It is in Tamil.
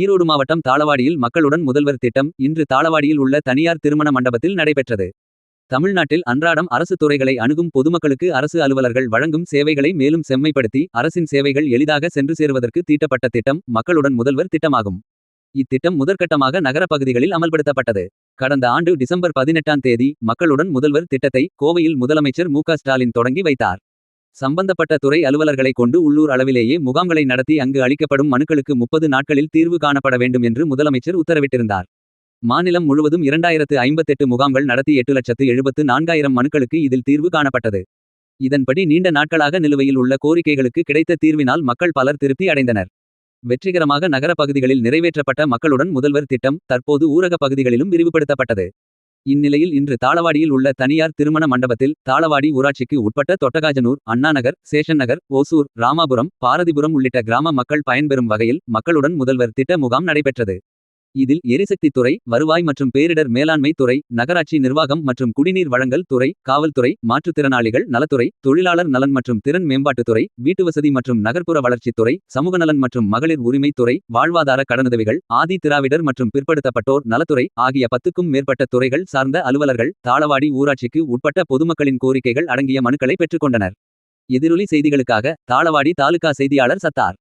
ஈரோடு மாவட்டம் தாளவாடியில் மக்களுடன் முதல்வர் திட்டம் இன்று தாளவாடியில் உள்ள தனியார் திருமண மண்டபத்தில் நடைபெற்றது. தமிழ்நாட்டில் அன்றாடம் அரசு துறைகளை அணுகும் பொதுமக்களுக்கு அரசு அலுவலர்கள் வழங்கும் சேவைகளை மேலும் செம்மைப்படுத்தி அரசின் சேவைகள் எளிதாக சென்று சேருவதற்கு தீட்டப்பட்ட திட்டம் மக்களுடன் முதல்வர் திட்டமாகும். இத்திட்டம் முதற்கட்டமாக நகர பகுதிகளில் அமல்படுத்தப்பட்டது. கடந்த ஆண்டு டிசம்பர் பதினெட்டாம் தேதி மக்களுடன் முதல்வர் திட்டத்தை கோவையில் முதலமைச்சர் மு ஸ்டாலின் தொடங்கி வைத்தார். சம்பந்தப்பட்ட துறை அலுவலர்களை கொண்டு உள்ளூர் அளவிலேயே முகாம்களை நடத்தி அங்கு அளிக்கப்படும் மனுக்களுக்கு முப்பது நாட்களில் தீர்வு காணப்பட வேண்டும் என்று முதலமைச்சர் உத்தரவிட்டிருந்தார். மாநிலம் முழுவதும் இரண்டாயிரத்து ஐம்பத்தெட்டு முகாம்கள் நடத்தி எட்டு லட்சத்து எழுபத்து நான்காயிரம் மனுக்களுக்கு இதில் தீர்வு காணப்பட்டது. இதன்படி நீண்ட நாட்களாக நிலுவையில் உள்ள கோரிக்கைகளுக்கு கிடைத்த தீர்வினால் மக்கள் பலர் திருப்தி அடைந்தனர். வெற்றிகரமாக நகர பகுதிகளில் நிறைவேற்றப்பட்ட மக்களுடன் முதல்வர் திட்டம் தற்போது ஊரக பகுதிகளிலும் விரிவுபடுத்தப்பட்டது. இந்நிலையில் இன்று தாளவாடியில் உள்ள தனியார் திருமண மண்டபத்தில் தாளவாடி ஊராட்சிக்கு உட்பட்ட தொட்டகாஜனூர் அண்ணாநகர் சேஷன் நகர் ஓசூர் ராமாபுரம் பாரதிபுரம் உள்ளிட்ட கிராம மக்கள் பயன்பெறும் வகையில் மக்களுடன் முதல்வர் திட்ட முகாம் நடைபெற்றது. இதில் எரிசக்தித் துறை வருவாய் மற்றும் பேரிடர் மேலாண்மை துறை நகராட்சி நிர்வாகம் மற்றும் குடிநீர் வழங்கல் துறை காவல்துறை மாற்றுத்திறனாளிகள் நலத்துறை தொழிலாளர் நலன் மற்றும் திறன் மேம்பாட்டுத் துறை வீட்டுவசதி மற்றும் நகர்ப்புற வளர்ச்சித்துறை சமூக நலன் மற்றும் மகளிர் உரிமை துறை வாழ்வாதார கடனுதவிகள் ஆதி திராவிடர் மற்றும் பிற்படுத்தப்பட்டோர் நலத்துறை ஆகிய பத்துக்கும் மேற்பட்ட துறைகள் சார்ந்த அலுவலர்கள் தாளவாடி ஊராட்சிக்கு உட்பட்ட பொதுமக்களின் கோரிக்கைகள் அடங்கிய மனுக்களை பெற்றுக்கொண்டனர். எதிரொலி செய்திகளுக்காக தாளவாடி தாலுகா செய்தியாளர் சத்தார்.